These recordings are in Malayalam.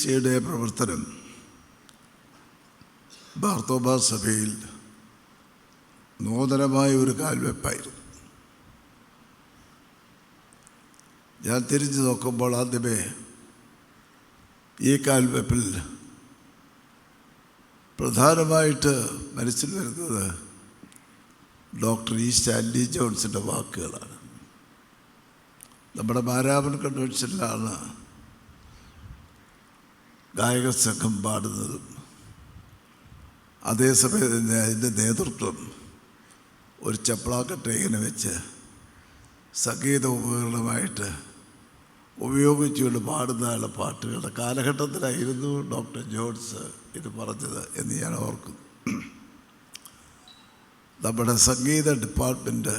ഡി എസ് എം സിയുടെ പ്രവർത്തനം ബാർത്തോബ സഭയിൽ നൂതനമായ ഒരു കാൽവെപ്പായിരുന്നു. ഞാൻ തിരിഞ്ഞു നോക്കുമ്പോൾ ആദ്യമേ ഈ കാൽവെപ്പിൽ പ്രധാനമായിട്ട് മനസ്സിൽ വരുന്നത് ഡോക്ടർ ഇ സ്റ്റാൻലി ജോൺസിന്റെ വാക്കുകളാണ്. നമ്മുടെ മാരാമൻ കൺവെൻഷനിലാണ് ഗായക സംഘം പാടുന്നതും. അതേസമയം തന്നെ അതിന്റെ നേതൃത്വം ഒരു ചപ്പളാക്കട്ട ഇങ്ങനെ വെച്ച് സംഗീത ഉപകരണമായിട്ട് ഉപയോഗിച്ചുകൊണ്ട് പാടുന്ന പാട്ടുകളുടെ കാലഘട്ടത്തിലായിരുന്നു ഡോക്ടർ ജോൺസ് ഇത് പറഞ്ഞത് എന്ന് ഞാൻ ഓർക്കുന്നു നമ്മുടെ സംഗീത ഡിപ്പാർട്ട്മെന്റ്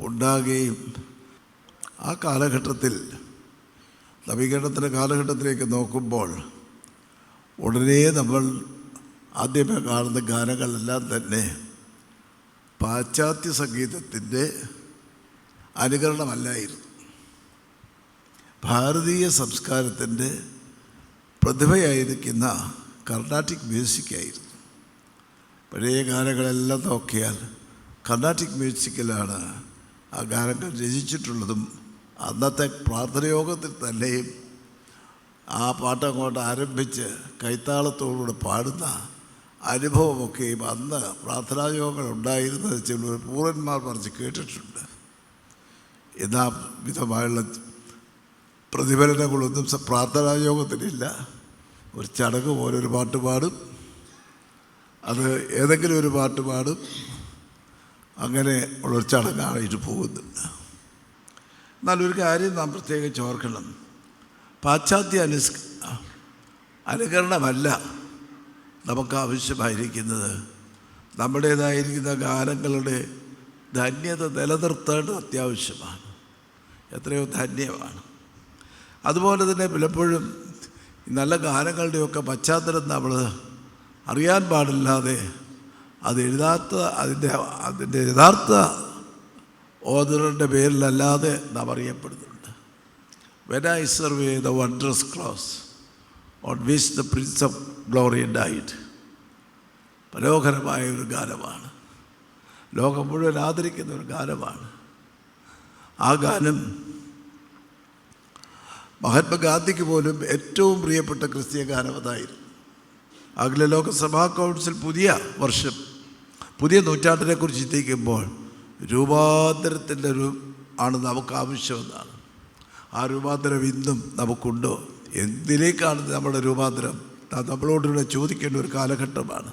ഉണ്ടാകുകയും ആ കാലഘട്ടത്തിൽ നവീകരണത്തിന്റെ കാലഘട്ടത്തിലേക്ക് നോക്കുമ്പോൾ ഉടനെ നമ്മൾ ആദ്യമേ കാണുന്ന ഗാനങ്ങളെല്ലാം തന്നെ പാശ്ചാത്യ സംഗീതത്തിന്റെ അനുകരണമല്ലായിരുന്നു. ഭാരതീയ സംസ്കാരത്തിന്റെ പ്രതിഭയായിരിക്കുന്ന കർണാട്ടിക് മ്യൂസിക്കായിരുന്നു. പഴയ ഗാനങ്ങളെല്ലാം നോക്കിയാൽ കർണാട്ടിക് മ്യൂസിക്കിലാണ് ആ ഗാനങ്ങൾ രചിച്ചിട്ടുള്ളതും അന്നത്തെ പ്രാർത്ഥനയോഗത്തിൽ തന്നെയും ആ പാട്ടങ്ങോട്ട് ആരംഭിച്ച് കൈത്താളത്തോടുകൂടെ പാടുന്ന അനുഭവമൊക്കെയും അന്ന് പ്രാർത്ഥനായോഗങ്ങൾ ഉണ്ടായിരുന്നത് ചില പൂർവന്മാർ പറഞ്ഞ് കേട്ടിട്ടുണ്ട്. എന്നാ വിധമായുള്ള പ്രതിഫലനങ്ങളൊന്നും പ്രാർത്ഥനായോഗത്തിനില്ല. ഒരു ചടങ്ങ് പോലെ ഒരു പാട്ട് പാടും. അത് ഏതെങ്കിലും ഒരു പാട്ട് പാടും. അങ്ങനെ ഉള്ളൊരു ചടങ്ങായിട്ട് പോകുന്നുണ്ട് എന്നാൽ ഒരു കാര്യം നാം പ്രത്യേകിച്ച് ഓർക്കണം. പാശ്ചാത്യ അനുസ് അനുകരണമല്ല നമുക്ക് ആവശ്യമായിരിക്കുന്നത് നമ്മുടേതായിരിക്കുന്ന ഗാനങ്ങളുടെ ധന്യത നിലനിർത്തേണ്ടത് അത്യാവശ്യമാണ്. എത്രയോ ധന്യമാണ്. അതുപോലെ തന്നെ പലപ്പോഴും നല്ല ഗാനങ്ങളുടെയൊക്കെ പശ്ചാത്തലം നമ്മൾ അറിയാൻ പാടില്ലാതെ അത് എഴുതാത്ത അതിന്റെ അതിന്റെ യഥാർത്ഥ ഓദറിന്റെ പേരിലല്ലാതെ നാം അറിയപ്പെടുന്നുണ്ട് when I survey the wonders cross on which the prince of glory died മനോഹരമായ ഒരു ഗാനമാണ്. ലോകം മുഴുവൻ ആദരിക്കുന്ന ഒരു ഗാനമാണ്. ആ ഗാനം മഹാത്മാഗാന്ധിക്ക് പോലും ഏറ്റവും പ്രിയപ്പെട്ട ക്രിസ്തീയ ഗാനം അതായിരുന്നു. അഖില ലോകസഭാ കൗൺസിൽ പുതിയ വർഷം പുതിയ നൂറ്റാണ്ടിനെക്കുറിച്ച് ചിന്തിക്കുമ്പോൾ രൂപാന്തരത്തിന്റെ ഒരു ആണ് നമുക്ക് ആവശ്യമെന്നാണ് ആ രൂപാന്തരം ഇന്നും നമുക്കുണ്ടോ? എന്തിലേക്കാണ് നമ്മുടെ രൂപാന്തരം? അത് നമ്മളോടുകൂടെ ചോദിക്കേണ്ട ഒരു കാലഘട്ടമാണ്.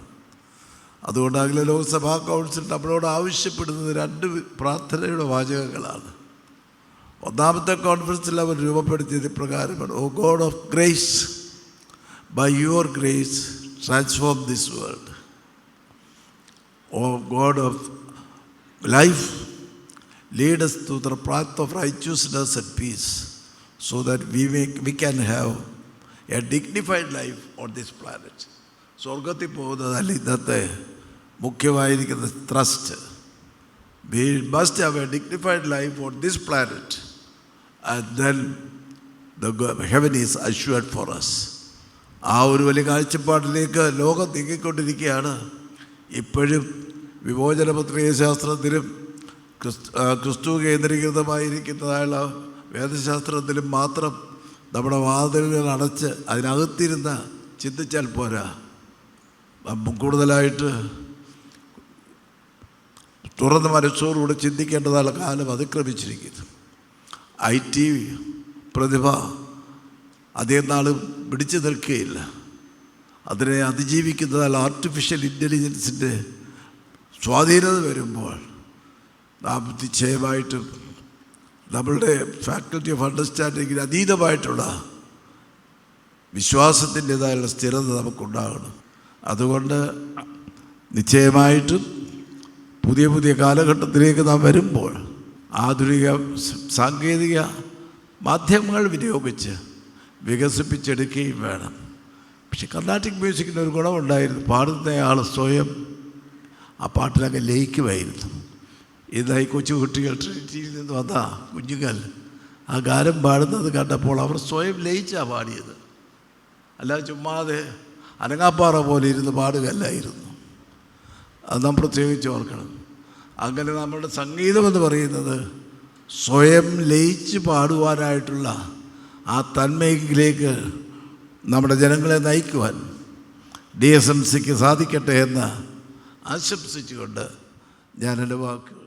അതുകൊണ്ടാകില്ല ലോക്സഭാ കൗൺസിൽ നമ്മളോട് ആവശ്യപ്പെടുന്നത് രണ്ട് പ്രാർത്ഥനയുടെ വാചകങ്ങളാണ്. ഒന്നാമത്തെ കോൺഫറൻസിൽ അവർ രൂപപ്പെടുത്തിയത് പ്രകാരമാണ് O God of grace by your grace transform this world O God of life lead to the path of of and peace so that we, make, we can have a dignified life on this planet. സ്വർഗത്തിൽ പോകുന്നതല്ല ഇന്നത്തെ മുഖ്യമായിരിക്കുന്ന thrust we must have a dignified life on this planet and then the heaven is assured for us ആ ഒരു വലിയ കാഴ്ചപ്പാടിലേക്ക് ലോകം നീങ്ങിക്കൊണ്ടിരിക്കുകയാണ്. ഇപ്പോഴും വിമോചന പത്രിക ശാസ്ത്രത്തിലും ക്രിസ്തു കേന്ദ്രീകൃതമായിരിക്കുന്നതായുള്ള വേദശാസ്ത്രത്തിലും മാത്രം നമ്മുടെ വാതിലുകൾ അടച്ച് അതിനകത്തിരുന്ന് ചിന്തിച്ചാൽ പോരാ. കൂടുതലായിട്ട് തുറന്ന് മനസ്സോടുകൂടി ചിന്തിക്കേണ്ടതായ കാലം അതിക്രമിച്ചിരിക്കുന്നു. ഐ ടി പ്രതിഭ അധികം നാളും പിടിച്ചു നിൽക്കുകയില്ല. അതിനെ അതിജീവിക്കുന്നതാൽ ആർട്ടിഫിഷ്യൽ ഇന്റലിജൻസിന്റെ സ്വാധീനത വരുമ്പോൾ നാം നിശ്ചയമായിട്ടും നമ്മളുടെ ഫാക്കൽറ്റി ഓഫ് അണ്ടർസ്റ്റാൻഡിങ്ങിന് അതീതമായിട്ടുള്ള വിശ്വാസത്തിന്റെതായുള്ള സ്ഥിരത നമുക്കുണ്ടാകണം. അതുകൊണ്ട് നിശ്ചയമായിട്ടും പുതിയ പുതിയ കാലഘട്ടത്തിലേക്ക് നാം വരുമ്പോൾ ആധുനിക സാങ്കേതിക മാധ്യമങ്ങൾ വിനിയോഗിച്ച് വികസിപ്പിച്ചെടുക്കുകയും വേണം. പക്ഷെ കർണാട്ടിക് മ്യൂസിക്കിന് ഒരു ഗുണമുണ്ടായിരുന്നു. പാടുന്നയാൾ സ്വയം ആ പാട്ടിലൊക്കെ ലയിക്കുമായിരുന്നു. ഇതായി കൊച്ചു കുട്ടികൾ ട്രിനിറ്റിയിൽ നിന്ന് വന്ന കുഞ്ഞുങ്ങൾ. ആ ഗാനം പാടുന്നത് കണ്ടപ്പോൾ അവർ സ്വയം ലയിച്ചാണ് പാടിയത്. അല്ല ചുമ്മാതെ അനങ്ങാപ്പാറ പോലെ ഇരുന്ന് പാടുകയല്ലായിരുന്നു. അത് നാം പ്രത്യേകിച്ച് ഓർക്കണം. അങ്ങനെ സംഗീതം എന്ന് പറയുന്നത് സ്വയം ലയിച്ച് പാടുവാനായിട്ടുള്ള ആ തന്മയിലേക്ക് നമ്മുടെ ജനങ്ങളെ നയിക്കുവാൻ ഡി എസ് എം സിക്ക് സാധിക്കട്ടെ എന്ന് ആശംസിച്ചുകൊണ്ട് ഞാൻ എന്റെ വാക്കുകൾ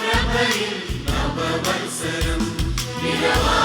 ചുരുക്കുന്നു. ഒരു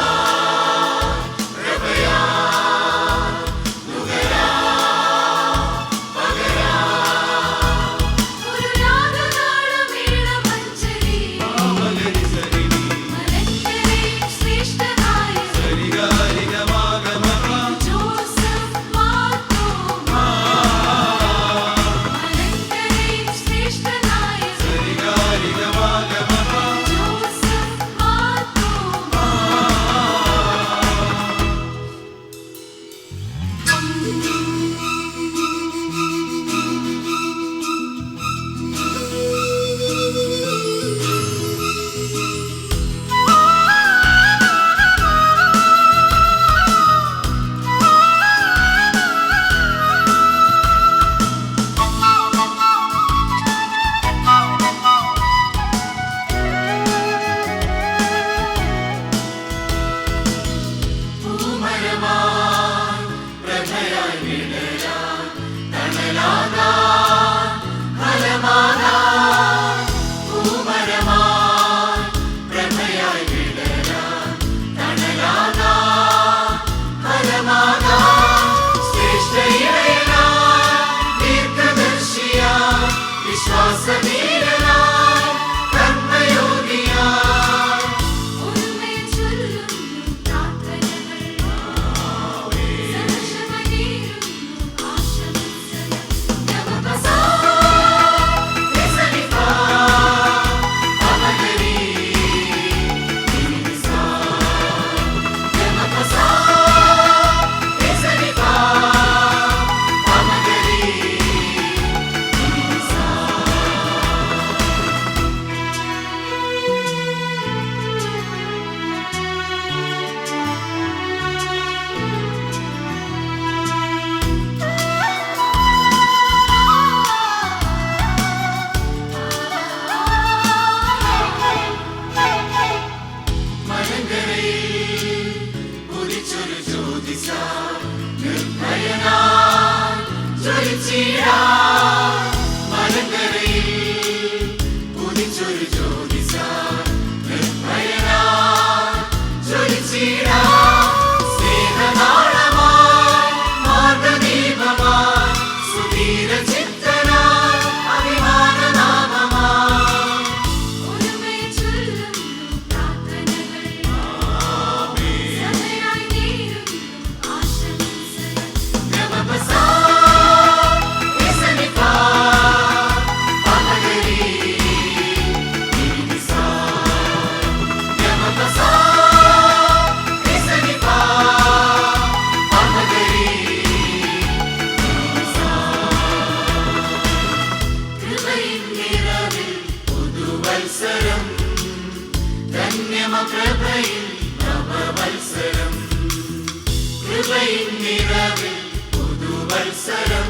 പുതുവത്സരം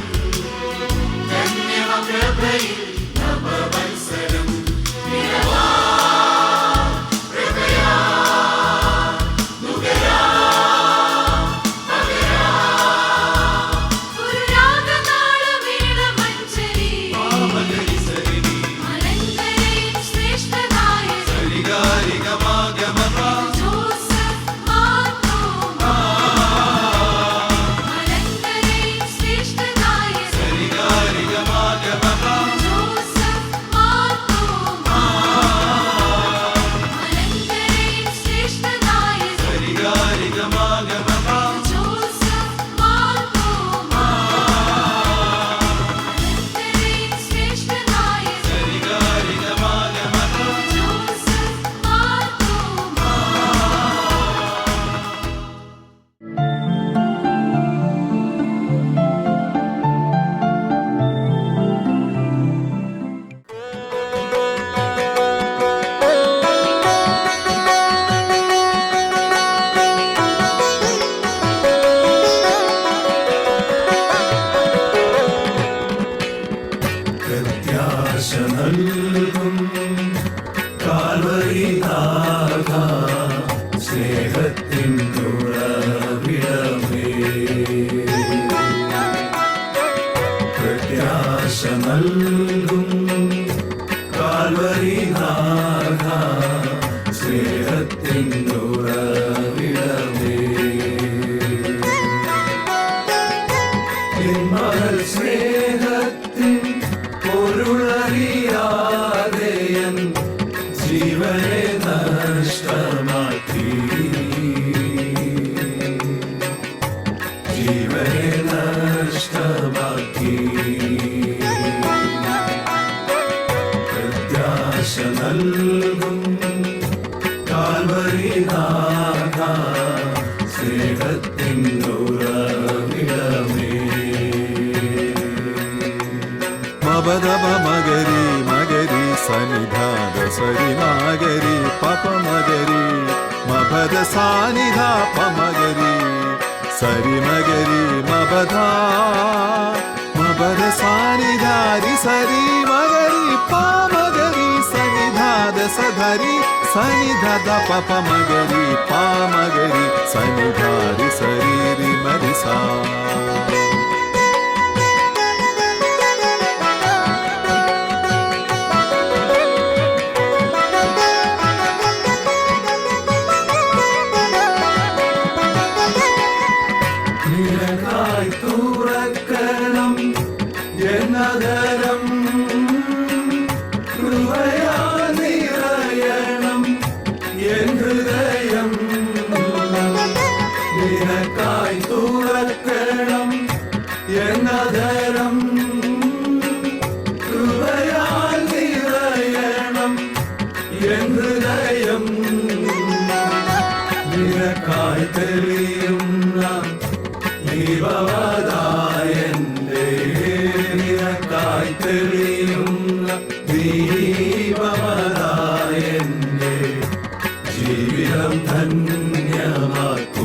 ധന്യവ നവവത്സരം సనిధాన సరి మాగరి పపమగరి మభద సానిధా పమగరి సరి మగరి మబధా మబద సానిధారి సరి మగరి పామగరి సనిధాద సధరి సనిధద పపమగరి పామగరి సనిధారి సరిరి మరిసా ധന്യമാക്കൂ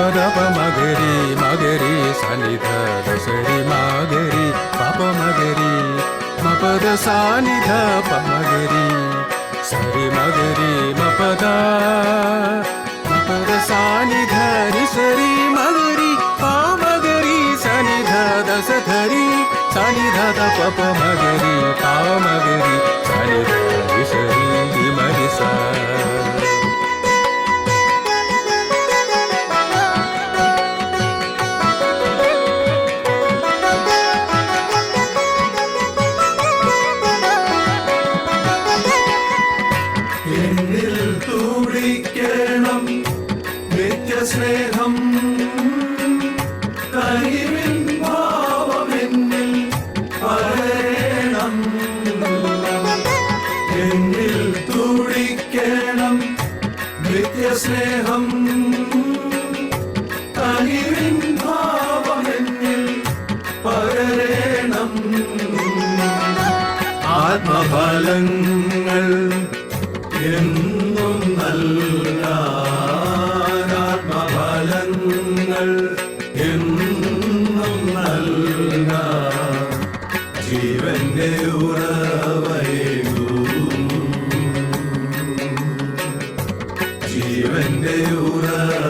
पाप मगरी मगरी सानिध दुसरी मागरी पाप मगरी मपद सानिध मगरी सरी मगरी मपद मपद सानिध सरी मगरी पा मगरी सानिध दस धरी सानिध दप मगरी पा मगरी सानिध ജീവന്റെ ഉറവയേകൂ